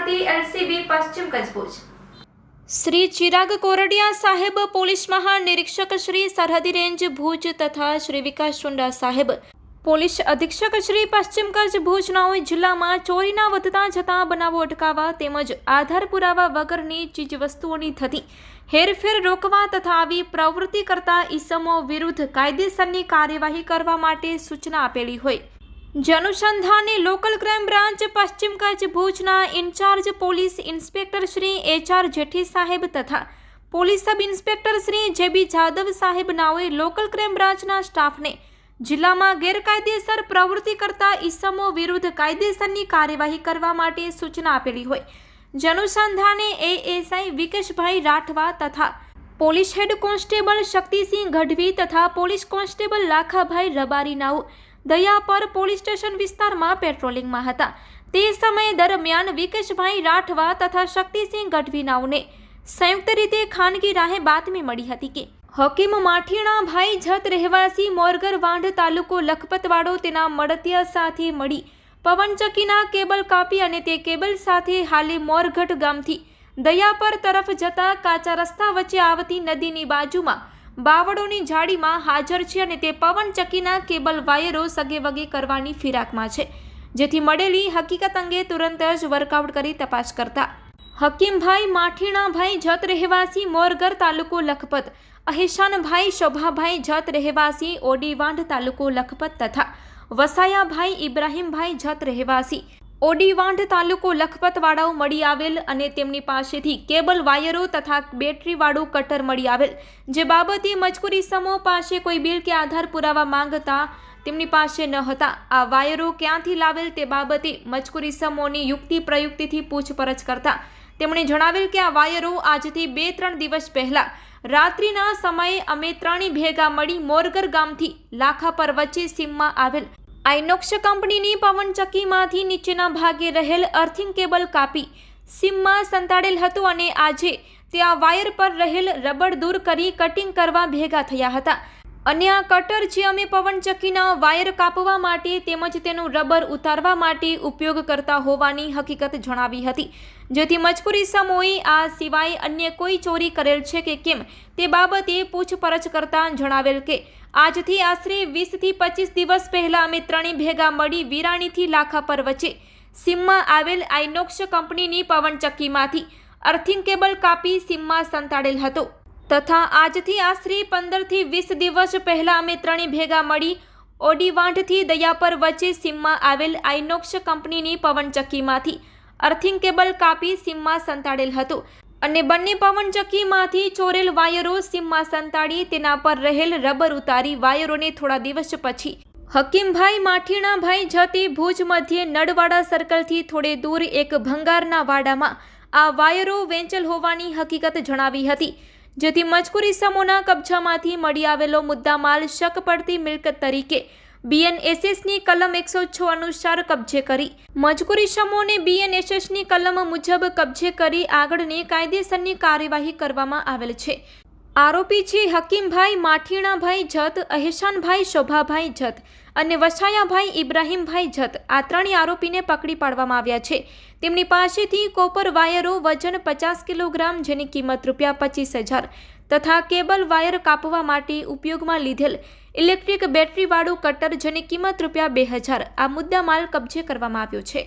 Prajapati LCB પશ્ચિમ કચ્છ ભુજ શ્રી ચિરાગ કોરડિયા સાહેબ police મહાનિરીક્ષક Shri સરહદી રેન્જ ભુજ તથા શ્રી વિકાસ ચુંડા સાહેબ પોલીસ અધિક્ષક શ્રી પશ્ચિમ કચ્છ ભુજ નવોઈ જિલ્લામાં ચોરીના વધતા જતા બનાવો અટકાવવા તેમજ આધાર પુરાવા વગરની ચીજવસ્તુઓની થતી હેરફેર રોકવા તથા આવી પ્રવૃત્તિ કરતા ઈસમો વિરુદ્ધ કાયદેસરની કાર્યવાહી કરવા માટે સૂચના આપેલી હોય. જે અનુસંધાને લોકલ ક્રાઇમ બ્રાન્ચ પશ્ચિમ કચ્છ ભુજના incharge police inspector Shri H R Jethi સાહેબ તથા પોલીસ સબ ઇન્સ્પેક્ટર શ્રી જે બી જાદવ સાહેબ નાઓએ લોકલ ક્રાઇમ બ્રાન્ચના સ્ટાફને જિલ્લામાં ગેરકાયદેસર પ્રવૃત્તિ કરતા ઈસમો વિરુદ્ધ કાયદેસરની કાર્યવાહી કરવા માટે સૂચના આપેલી હોય. જનુસંધાને એએસઆઈ વિકેશભાઈ રાઠવા તથા police head constable Shaktisinh Gadhvi તથા પોલીસ કોન્સ્ટેબલ લાખાભાઈ રબારી નાઓ દયા પર પોલીસ સ્ટેશન વિસ્તારમાં પેટ્રોલિંગમાં હતા. તે સમય દરમિયાન વિકેશભાઈ રાઠવા તથા શક્તિસિંહ ગઢવીનાઓને સંયુક્ત રીતે ખાનગી રાહે બાતમી મળી હતી કે, હકીમ માઠીણા ભાઈ જત રહેવાસી મોરગર વાંઢ તાલુકો લખપતવાડો તેના મળતિયા સાથે મળી પવનચક્કીના કેબલ કાપી અને તે કેબલ સાથે હાલે મોરગઢ ગામથી દયાપર તરફ જતા કાચા રસ્તા વચ્ચે આવતી નદીની બાજુમાં બાવળોની જાળીમાં હાજર છે અને તે પવનચક્કીના કેબલ વાયરો સગે વગે કરવાની ફિરાકમાં છે. જેથી મળેલી હકીકત અંગે તુરંત જ વર્કઆઉટ કરી તપાસ કરતા. હકીમભાઈ માઠીણાભાઈ જત રહેવાસી, મોરગર તાલુકો લખપત. અહેશાનભાઈ શોભાભાઈ જત રહેવાસી, ઓડીવાંઢ તાલુકો લખપત તથા વસાયાભાઈ ઇબ્રાહીમભાઈ જત રહેવાસી. ઓડીવાંઢ તાલુકો લખપતવાળાઓ મળી આવેલ અને તેમની પાસેથી કેબલ વાયરો તથા બેટરીવાળું કટર મળી આવેલ. જે બાબતે મજકૂરી સમૂહ પાસે કોઈ બિલ કે આધાર પુરાવા માંગતા તેમની પાસે ન હતા. આ વાયરો ક્યાંથી લાવેલ તે બાબતે મજકૂરી સમૂહની યુક્તિ પ્રયુક્તિથી પૂછપરછ કરતા તેમણે જણાવેલ કે આ વાયરો આજથી બે ત્રણ દિવસ પહેલાં રાત્રિના સમયે અમે ત્રણેય ભેગા મળી મોરગર ગામથી લાખા પર વચ્ચે સીમમાં આવેલ. આઇનોક્સ કંપનીની પવનચક્કીમાંથી નીચેના ભાગે રહેલ અર્થિંગ કેબલ કાપી સીમમાં સંતાડેલ હતું અને આજે તે આ વાયર પર રહેલ રબર દૂર કરી કટિંગ કરવા ભેગા થયા હતા. અને કટર જે અમે પવનચક્કીના વાયર કાપવા માટે તેમજ તેનું રબર ઉતારવા માટે ઉપયોગ કરતા હોવાની હકીકત જણાવી હતી. જેથી મજકૂરી સમૂહે આ સિવાય અન્ય કોઈ ચોરી કરેલ છે કે કેમ તે બાબતે પૂછપરછ કરતા જણાવેલ કે, આજથી આશરે વીસથી પચીસ દિવસ પહેલાં અમે ત્રણેય ભેગા મળી વિરાણીથી લાખા પર વચ્ચે સીમમાં આવેલ આઇનોક્ષ કંપનીની પવનચક્કીમાંથી અર્થિંગ કેબલ કાપી સીમમાં સંતાડેલ હતો. તથા આજથી આશરે પંદરથી વીસ દિવસ પહેલાં અમે ત્રણેય ભેગા મળી ઓડીવાંઢથી દયાપર વચ્ચે સીમમાં આવેલ આઇનોક્ષ કંપનીની પવનચક્કીમાંથી અર્થિંગ કેબલ કાપી સીમમાં સંતાડેલ હતું અને બંને પવનચક્કીમાંથી ચોરેલ વાયરો સીમમાં સંતાડી તેના પર રહેલ રબર ઉતારી વાયરોને થોડા દિવસ પછી હકીમભાઈ માઠીણાભાઈ જતી ભુજ મધ્યે નડવાડા સર્કલથી થોડે દૂર એક ભંગારના વાડામાં આ વાયરો વેંચેલ હોવાની હકીકત જણાવી હતી જેથી મજકૂરી સમૂહના કબજામાંથી મળી આવેલો મુદ્દામાલ શક પડતી મિલકત તરીકે બીએનએસએસની કલમ એકસો છ અનુસાર કબજે કરી. મજકૂરી સમૂહને બીએનએસએસની કલમ મુજબ કબજે કરી આગળની કાયદેસરની કાર્યવાહી કરવામાં આવેલ છે. આરોપી છે હકીમભાઈ માઠીણાભાઈ જત અહેશાનભાઈ શોભાભાઈ જત અને વસાયાભાઈ ઇબ્રાહીમભાઈ જત. આ ત્રણેય આરોપીને પકડી પાડવામાં આવ્યા છે. તેમની પાસેથી કોપર વાયરો વજન પચાસ કિલોગ્રામ જેની કિંમત રૂપિયા પચીસ હજાર તથા કેબલ વાયર કાપવા માટે ઉપયોગમાં લીધેલ ઇલેક્ટ્રિક બેટરીવાળું કટર જેની કિંમત રૂપિયા બે હજાર આ મુદ્દા માલ કબજે કરવામાં આવ્યો છે.